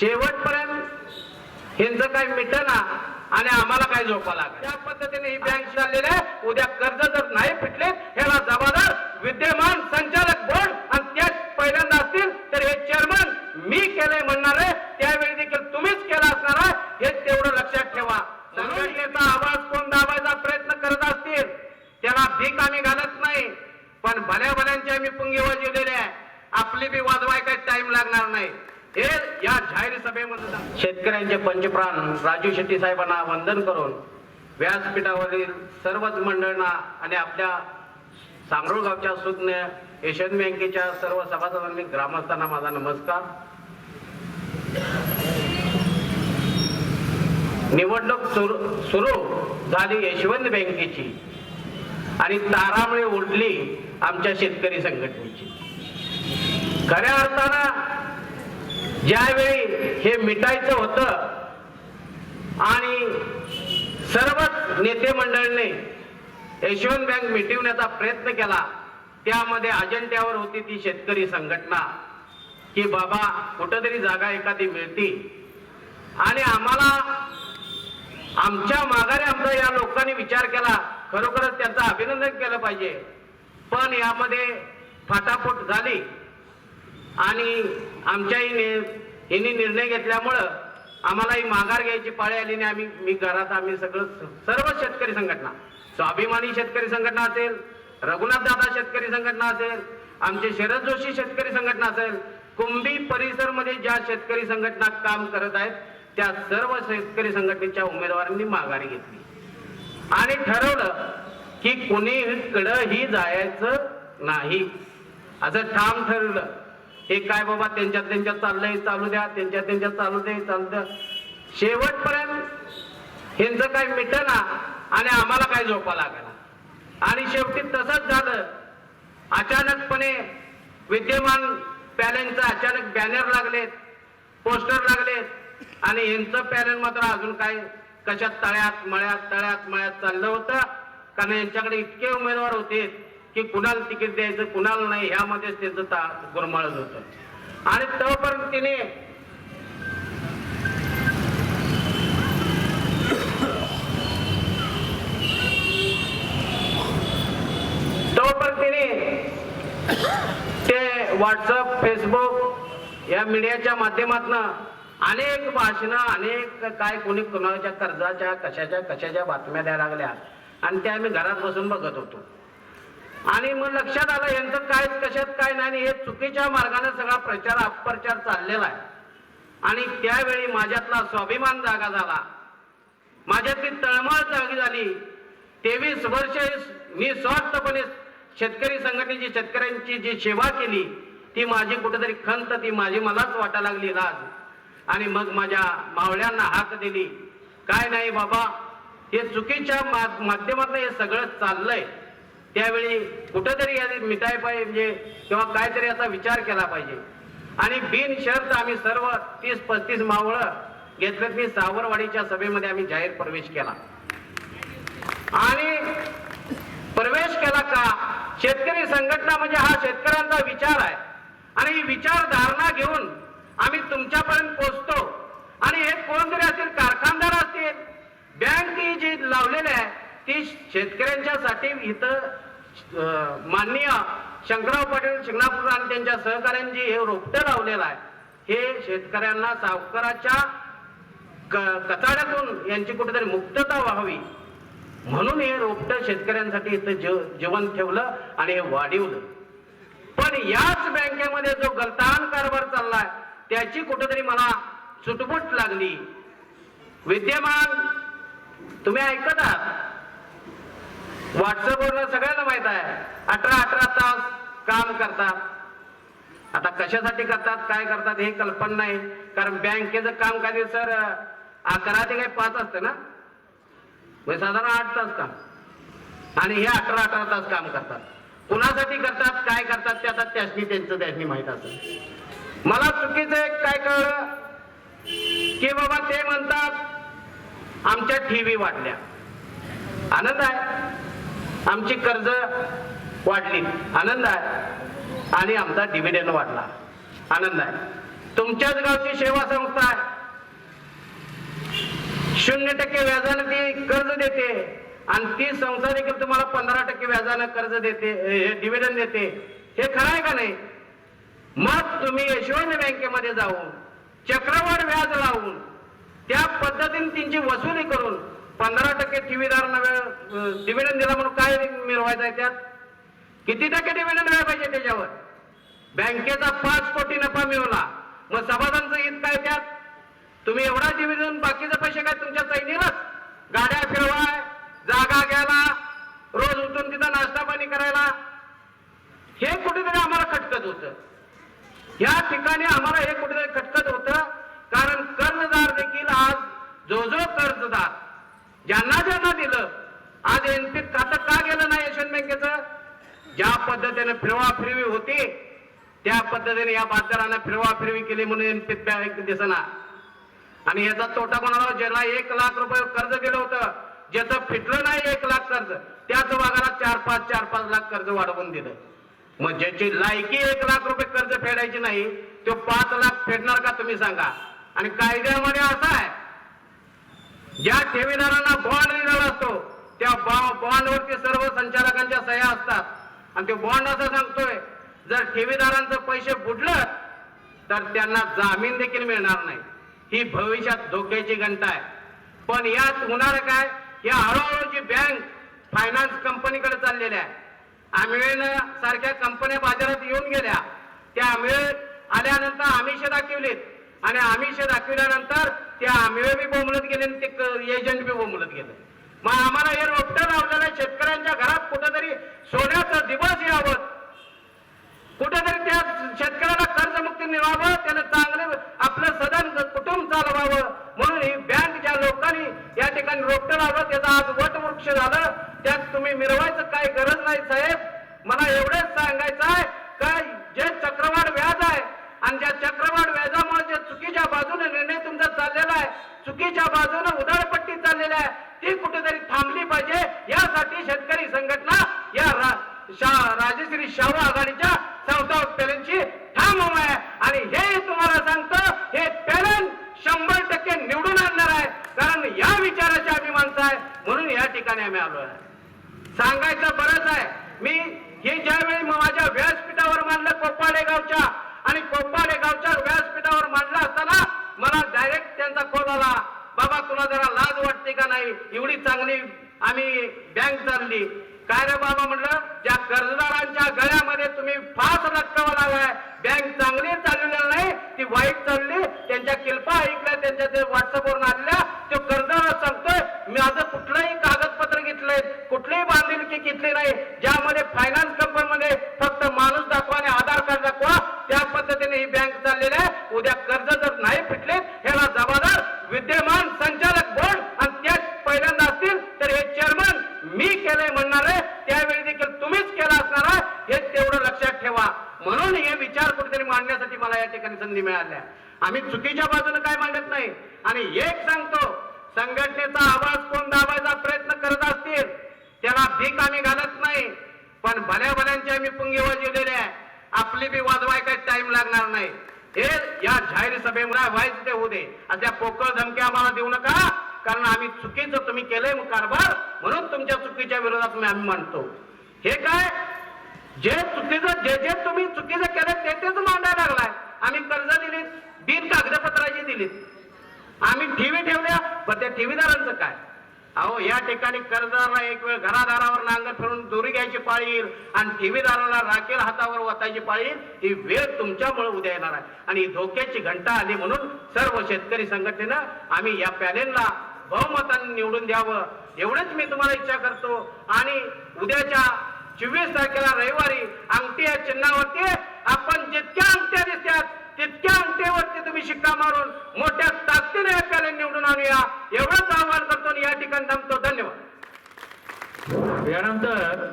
शेवटपर्यंत यांचं काय मिटना आणि आम्हाला काय झोपा लागेल. त्या पद्धतीने ही बँक चाललेली आहे उद्या कर्ज जर नाही फिटले ह्याला जबाबदार विद्यमान संचालक बोर्ड आणि त्याच पहिल्यांदा असतील तर हे चेअरमन मी केलंय म्हणणार आहे. त्यावेळी देखील तुम्हीच केला असणार आहे. हे तेवढं लक्षात ठेवा. संघटनेचा आवाज कोण दाबायचा प्रयत्न करत असतील त्याला भीक आम्ही घालत नाही. पण भल्या भल्यांची आम्ही पुंगी वाजवलेली आहे. आपली बी वाजवाय काही टाइम लागणार नाही. हे या जाहीर सभेमध्ये शेतकऱ्यांचे पंचप्राण राजू शेट्टी साहेबांना वंदन करून व्यासपीठावरील सर्वच मंडळांना आणि आपल्या सांगरोळ गावच्या सुज्ञ एशियन बँकेच्या सर्व सभासदांनी ग्रामस्थांना माझा नमस्कार. निवडणूक सुरू सुरू झाली यशवंत बँकेची आणि तारामुळे उडली आमच्या शेतकरी संघटनेची. खऱ्या अर्थानं ज्यावेळी हे मिटायचं होतं आणि सर्वच नेते मंडळीने यशवंत बँक मिटवण्याचा प्रयत्न केला त्यामध्ये अजंट्यावर होती ती शेतकरी संघटना की बाबा कुठंतरी जागा एखादी मिळती. आणि आम्हाला आमच्या माघारी आमचा या लोकांनी विचार केला खरोखरच त्यांचं अभिनंदन केलं पाहिजे. पण यामध्ये फाटाफूट झाली. आणि आमच्याही हिने निर्णय घेतल्यामुळं आम्हालाही माघार घ्यायची पाळी आली आणि आम्ही मी घरात आम्ही सगळं सर्व शेतकरी संघटना स्वाभिमानी शेतकरी संघटना असेल रघुनाथ दादा शेतकरी संघटना असेल आमचे शरद जोशी शेतकरी संघटना असेल कुंभी परिसरमध्ये ज्या शेतकरी संघटना काम करत आहेत त्या सर्व शेतकरी संघटनेच्या उमेदवारांनी माघारी घेतली. आणि ठरवलं की कुणीकडंही जायचं नाही. असं ठाम ठरवलं. हे काय बाबा त्यांच्यात त्यांच्यात चाललंय चालू द्या त्यांच्यात त्यांच्यात चालू दे चालू द्या. शेवटपर्यंत ह्यांचं काय मिटना आणि आम्हाला काय झोपा लागला आणि शेवटी तसंच झालं. अचानकपणे विद्यमान पॅनलचं अचानक बॅनर लागलेत पोस्टर लागलेत. आणि यांचं पॅनल मात्र अजून काय कशात तळ्यात मळ्यात तळ्यात मळ्यात चाललं होतं. कारण यांच्याकडे इतके उमेदवार होते. की कुणाला तिकीट द्यायचं कुणाला नाही ह्यामध्येच त्याचं ता गुरमाळत होत. आणि तोपर्यंत तिने तोपर्यंत तिने ते व्हॉट्सअप फेसबुक या मीडियाच्या माध्यमातन अनेक भाषणं अनेक काय कोणी कुणाच्या कर्जाच्या कशाच्या कशाच्या बातम्या द्यायला लागल्या. आणि त्या आम्ही घरात बसून बघत होतो. आणि मग लक्षात आलं यांचं काय कशात काय नाही आणि हे चुकीच्या मार्गाने सगळा प्रचार अपप्रचार चाललेला आहे. आणि त्यावेळी माझ्यातला स्वाभिमान जागा झाला. माझ्यातली तळमळ जागी झाली. तेवीस वर्ष निस्वार्थपणे शेतकरी संघटनेची शेतकऱ्यांची जी सेवा केली ती माझी कुठेतरी खंत ती माझी मलाच वाटायला लागली लाज. आणि मग माझ्या मावळ्यांना हाक दिली. काय नाही बाबा हे चुकीच्या मा- माध्यमातून हे सगळं चाललंय. त्यावेळी कुठेतरी याची मिटाय पाहिजे किंवा काहीतरी याचा विचार केला पाहिजे. आणि बिन शर्त आम्ही सर्व तीस पस्तीस मावळं घेतलं मी सावरवाडीच्या सभेमध्ये आम्ही जाहीर प्रवेश केला. आणि प्रवेश केला का? शेतकरी संघटना म्हणजे हा शेतकऱ्यांचा विचार आहे. आणि ही विचारधारणा घेऊन आम्ही तुमच्यापर्यंत पोहोचतो. आणि हे कोणतरी असतील कारखानदार असतील बँक ही जी लावलेली आहे ती शेतकऱ्यांच्यासाठी इथं माननीय शंकरराव पाटील शिंगणापूर आणि त्यांच्या सहकाऱ्यांची हे रोपटं लावलेलं आहे. हे शेतकऱ्यांना सावकाराच्या क- कचाड्यातून यांची कुठेतरी मुक्तता व्हावी. म्हणून हे रोपटं शेतकऱ्यांसाठी इथं जीव जीवन ठेवलं आणि हे वाढिवलं. पण याच बँकेमध्ये जो गलतान कारभार चाललाय त्याची कुठेतरी मला सुटबुट लागली. विद्यमान तुम्ही ऐकत आहात? व्हॉट्सअपवर सगळ्यांना माहीत आहे. अठरा अठरा तास काम करतात. आता कशासाठी करतात काय करतात हे कल्पना नाही. कारण बँकेचं काम काय सर अकरा ते काही पाच असतं ना? म्हणजे साधारण आठ तास काम. आणि हे अठरा अठरा तास काम करतात. कुणासाठी करतात काय करतात ते आता त्यासनी त्यांचं त्यासनी माहीत असत मला चुकीचं एक काय कळलं? की बाबा ते म्हणतात आमच्या ठेवी वाढल्या. आनंद आहे. आमची कर्ज वाढली. आनंद आहे. आणि आमचा डिव्हिडंड वाढला. आनंद आहे. तुमच्याच गावची सेवा संस्था आहे. शून्य टक्के व्याजानं ती कर्ज देते. आणि ती संस्था देखील तुम्हाला पंधरा टक्के व्याजानं कर्ज देते डिव्हिडंड देते. हे खरं आहे का नाही? मग तुम्ही यशवंत बँकेमध्ये जाऊन चक्रवाढ व्याज लावून त्या पद्धतीने त्यांची वसुली करून पंधरा टक्के ठेवीदारांना डिव्हिडंड दिला म्हणून काय मिळवायचं आहे त्यात? किती टक्के डिव्हिडंड मिळायला पाहिजे त्याच्यावर? बँकेचा पाच कोटी नफा मिळवला. मग समाधानचं हित काय त्यात? तुम्ही एवढा डिव्हिडंड बाकीचे पैसे काय तुमच्या सैनीलाच गाड्या फिरवाय जागा घ्यायला रोज उठून तिथं नाश्ता पाणी करायला. हे कुठेतरी आम्हाला खटकत होतं. या ठिकाणी आम्हाला हे कुठेतरी खटकत होतं कारण कर्जदार देखील आज जो जो कर्जदार ज्यांना ज्यांना दिलं आज एनपीत खातं का गेलं नाही यशवंत बँकेचं ज्या फिरवाफिरवी फिरवा फिरवी होती. त्या पद्धतीने या बाजारानं फिरवाफिरवी केली म्हणून दिसना. आणि याचा तोटा कोणाला ज्याला एक लाख रुपये कर्ज दिलं होतं ज्याचं फिटलं नाही एक लाख कर्ज त्याच भागाला चार पाच चार पाच लाख कर्ज वाढवून दिलं. मग ज्याची लायकी एक लाख रुपये कर्ज फेडायची नाही तो पाच लाख फेडणार का तुम्ही सांगा? आणि कायद्यामध्ये असा आहे ज्या ठेवीदारांना बॉन्ड दिलेला असतो त्या बॉन्डवरती सर्व संचालकांच्या सह्या असतात. आणि तो बॉन्ड असं सांगतोय जर ठेवीदारांचं पैसे बुडलं तर त्यांना जामीन देखील मिळणार नाही. ही भविष्यात धोक्याची घंटा आहे. पण यात होणार काय? या हळूहळू जी बँक फायनान्स कंपनीकडे चाललेल्या आहे. आमिळेनं सारख्या कंपन्या बाजारात येऊन गेल्या. त्या आमिळे आल्यानंतर आमिष दाखवलीत. आणि आमिष दाखवल्यानंतर त्या आमिळे बी बोंबलत गेले आणि ते एजंट बी बोंबलत गेले. मग आम्हाला हे रोपटं लावलेलं आहे, शेतकऱ्यांच्या घरात कुठेतरी सोन्याचा दिवस यावं. कुठेतरी त्या शेतकऱ्याला कर्जमुक्ती मिळावं त्याने चांगले आपलं सदन कुटुंब चालवावं. म्हणून ही बँक ज्या लोकांनी या ठिकाणी रोपटं लावलं त्याचा आज वटवृक्ष झालं. त्यात तुम्ही मिरवायचं काही गरज नाही साहेब. मला एवढंच सांगायचं आहे काय जे चक्रवाढ व्याज आहे आणि ज्या चक्रवाढ व्याजामुळे जे चुकीच्या बाजूने निर्णय तुमचा चाललेला आहे चुकीच्या बाजूने उधारपट्टी चाललेली आहे ती कुठेतरी थांबली पाहिजे यासाठी शेतकरी संघटना या रा- शा- राजश्री शाहू आघाडीच्या संस्था पॅनलची ठाम उभा आहे आणि हे तुम्हाला सांगतो हे पॅनल शंभर टक्के निवडून आणणार आहे कारण या विचाराचे आम्ही माणसं आहे म्हणून या ठिकाणी आम्ही आलो आहे. सांगायचं बरंच आहे मी हे ज्यावेळी माझ्या व्यासपीठावर मांडलं कोपाडे गावच्या आणि कोपाडे गावच्या व्यासपीठावर मांडला असताना मला डायरेक्ट त्यांचा कॉल आला बाबा तुला जरा लाज वाटते का नाही? एवढी चांगली आम्ही बँक चालली काय रे बाबा? म्हटलं ज्या कर्जदारांच्या गळ्यामध्ये तुम्ही फास लटकावा लागलाय बँक चांगली चालवलेली नाही ती वाईट चालली त्यांच्या किल्पा ऐकल्या त्यांच्या ते व्हॉट्सअपवरून आलेल्या तो कर्जदार सांगतोय माझं कुठलंही कागदपत्र घेतलंय कुठलीही बांधिलकी घेतली नाही. ज्यामध्ये फायनान्स कंपनीमध्ये फक्त माणूस दाखवा आणि आधार कार्ड दाखवा त्या पद्धतीने ही बँक चाललेली आहे. उद्या कर्ज जर नाही फिटले ह्याला जबाबदार विद्यमान संचालक बोर्ड आणि त्याच पहिल्यांदा असतील तर हे चेअरमन मी केलंय म्हणणार आहे. त्यावेळी देखील तुम्हीच केला असणार आहे. हे तेवढं लक्षात ठेवा. म्हणून हे विचार कुठेतरी मांडण्यासाठी मला या ठिकाणी संधी मिळाल्या. आम्ही चुकीच्या बाजूने काय मांडत नाही. आणि एक सांगतो संघटनेचा आवाज कोण दाबायचा प्रयत्न करत असतील? त्याला भीक आम्ही घालत नाही. पण भल्या भल्यांची आम्ही पुंगी वाजवलेली आहे. आपली बी वाजवाय काही टाइम लागणार नाही. हे या जाहीर सभेमुळे व्हायचं ते होऊ दे. अशा पोकळ धमक्या आम्हाला देऊ नका कारण आम्ही चुकीचं तुम्ही केलंय कारभार म्हणून तुमच्या चुकीच्या विरोधात मी आम्ही मांडतो हे काय? जे चुकीचं जे जे तुम्ही चुकीचं केलं ते तेच मांडायला लागलाय. आम्ही कर्ज दिली बिन कागदपत्राची दिलीत. आम्ही ठेवी ठेवल्या पण त्या ठेवीदारांचं काय? अहो या ठिकाणी कर्जदाराला एक वेळ घरादारावर नांगर फिरून दोरी घ्यायची पाळी येईल आणि ठेवीदाराला राखेल हातावर वतायची पाळी येईल ही वेळ तुमच्यामुळे उद्या येणार आहे. आणि धोक्याची घंटा आली म्हणून सर्व शेतकरी संघटनेनं आम्ही या पॅनेलला बहुमताने निवडून द्यावं. एवढंच मी तुम्हाला इच्छा करतो. आणि उद्याच्या चोवीस तारखेला रविवारी अंगठी या चिन्हावरती आपण जितक्या अंगठ्या दिसतात तितक्या अंगठ्यावरती तुम्ही शिक्का मारून मोठ्या ताकदीने आपल्याला निवडून आणूया. एवढंच आव्हान करतो आणि या ठिकाणी थांबतो. धन्यवाद. यानंतर